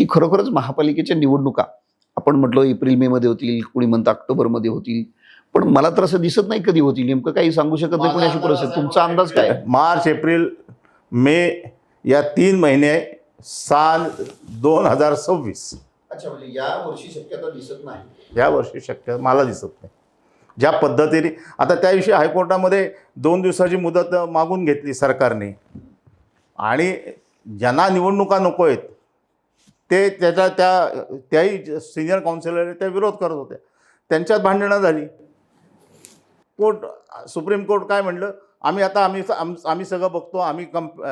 की खरोखरच महापालिकेच्या निवडणुका आपण म्हटलं एप्रिल मे मध्ये होतील कुणी म्हणतं ऑक्टोबरमध्ये होतील पण मला तर असं दिसत नाही कधी होतील नेमकं काही सांगू शकत नाही कोणी अशी परिस्थिती. तुमचा अंदाज काय? मार्च एप्रिल मे या तीन महिने साल दोन हजार सव्वीस. अच्छा म्हणजे या वर्षी शक्यता दिसत नाही. या वर्षी शक्य मला दिसत नाही. ज्या पद्धतीने आता त्याविषयी हायकोर्टामध्ये दोन दिवसाची मुदत मागून घेतली सरकारने. आणि ज्यांना निवडणुका नको आहेत ते त्याच्या त्या त्याही सिनियर काउन्सिलर त्या विरोध करत होत्या त्यांच्यात भांडणं झाली. कोर्ट सुप्रीम कोर्ट काय म्हणलं? आम्ही आता आम्ही आम- आम्ही सगळं बघतो आम्ही कंप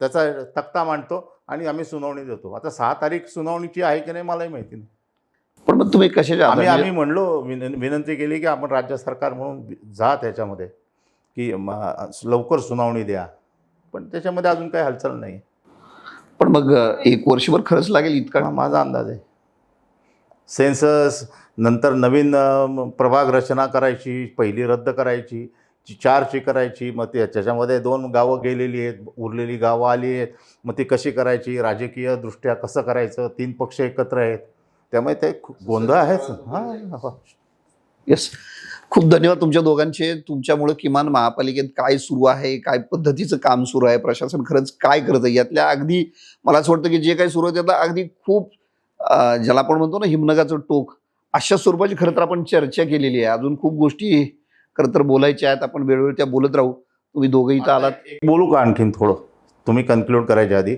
त्याचा तक्ता मांडतो आणि आम्ही सुनावणी देतो. आता सहा तारीख सुनावणीची आहे की नाही मलाही माहिती नाही. पण मग तुम्ही कशाच्या आम्ही आम्ही म्हणलो विन- विनंती केली की आपण राज्य सरकार म्हणून जा त्याच्यामध्ये. की लवकर सुनावणी द्या. पण त्याच्यामध्ये अजून काही हालचाल नाही पण मग एक वर्षभर खरंच लागेल इतका? माझा अंदाज आहे. सेन्सस नंतर नवीन प्रभाग रचना करायची पहिली रद्द करायची चारची करायची मग ते त्याच्यामध्ये दोन गावं गेलेली आहेत उरलेली गावं आली आहेत मग ती कशी करायची राजकीय दृष्ट्या कसं करायचं तीन पक्ष एकत्र आहेत त्यामुळे ते खूप गोंधळ आहेच. हां येस खूप धन्यवाद तुमच्या दोघांचे. तुमच्यामुळे किमान महापालिकेत काय सुरू आहे काय पद्धतीचं काम सुरू आहे प्रशासन खरंच काय करत आहे यातल्या अगदी मला असं वाटतं की जे काही सुरू आहे त्यातलं अगदी खूप ज्याला आपण म्हणतो ना हिमनगाचं टोक अशा स्वरूपाची खरं तर आपण चर्चा केलेली आहे. अजून खूप गोष्टी खरं तर बोलायच्या आहेत आपण वेळोवेळी त्या बोलत राहू. तुम्ही दोघं इथं आलात. बोलू का आणखीन थोडं? तुम्ही कन्क्लूड करायच्या आधी.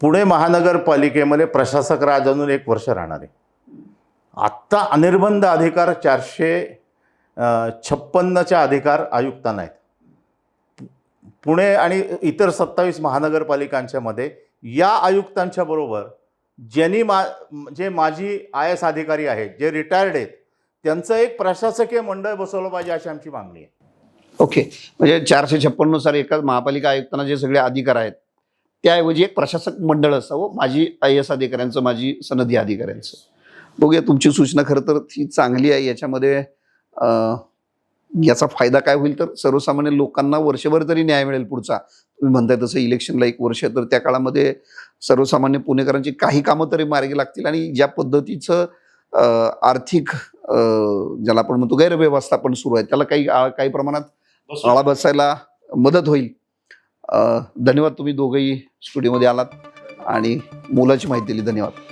पुणे महानगरपालिकेमध्ये प्रशासक राज अजून एक वर्ष राहणार आहे. आत्ता अनिर्बंध अधिकार चारशे छप्पन्नच्या अधिकार आयुक्तांना आहेत. पुणे आणि इतर सत्तावीस महानगरपालिकांच्या मध्ये या आयुक्तांच्या बरोबर ज्यांनी मा जे माजी आय एस अधिकारी आहेत जे रिटायर्ड आहेत त्यांचं एक प्रशासकीय मंडळ बसवलं पाहिजे अशी आमची मागणी आहे. ओके. म्हणजे चारशे छप्पन्नुसार एकाच महापालिका आयुक्तांना जे सगळे अधिकार आहेत त्याऐवजी एक प्रशासक मंडळ असावं माझी आय एस अधिकाऱ्यांचं माझी सनदी अधिकाऱ्यांचं. बघूया तुमची सूचना खरं तर ती चांगली आहे. याच्यामध्ये याचा फायदा काय होईल तर सर्वसामान्य लोकांना वर्षभर तरी न्याय मिळेल पुढचा. तुम्ही म्हणताय तसं इलेक्शनला एक वर्ष तर त्या काळामध्ये सर्वसामान्य पुणेकरांची काही कामं तरी मार्गी लागतील आणि ज्या पद्धतीचं आर्थिक ज्याला आपण म्हणतो गैरव्यवस्थापन सुरू आहे त्याला काही काही प्रमाणात आळा बसायला मदत होईल. धन्यवाद तुम्ही दोघंही स्टुडिओमध्ये आलात आणि मोलाची माहिती दिली. धन्यवाद.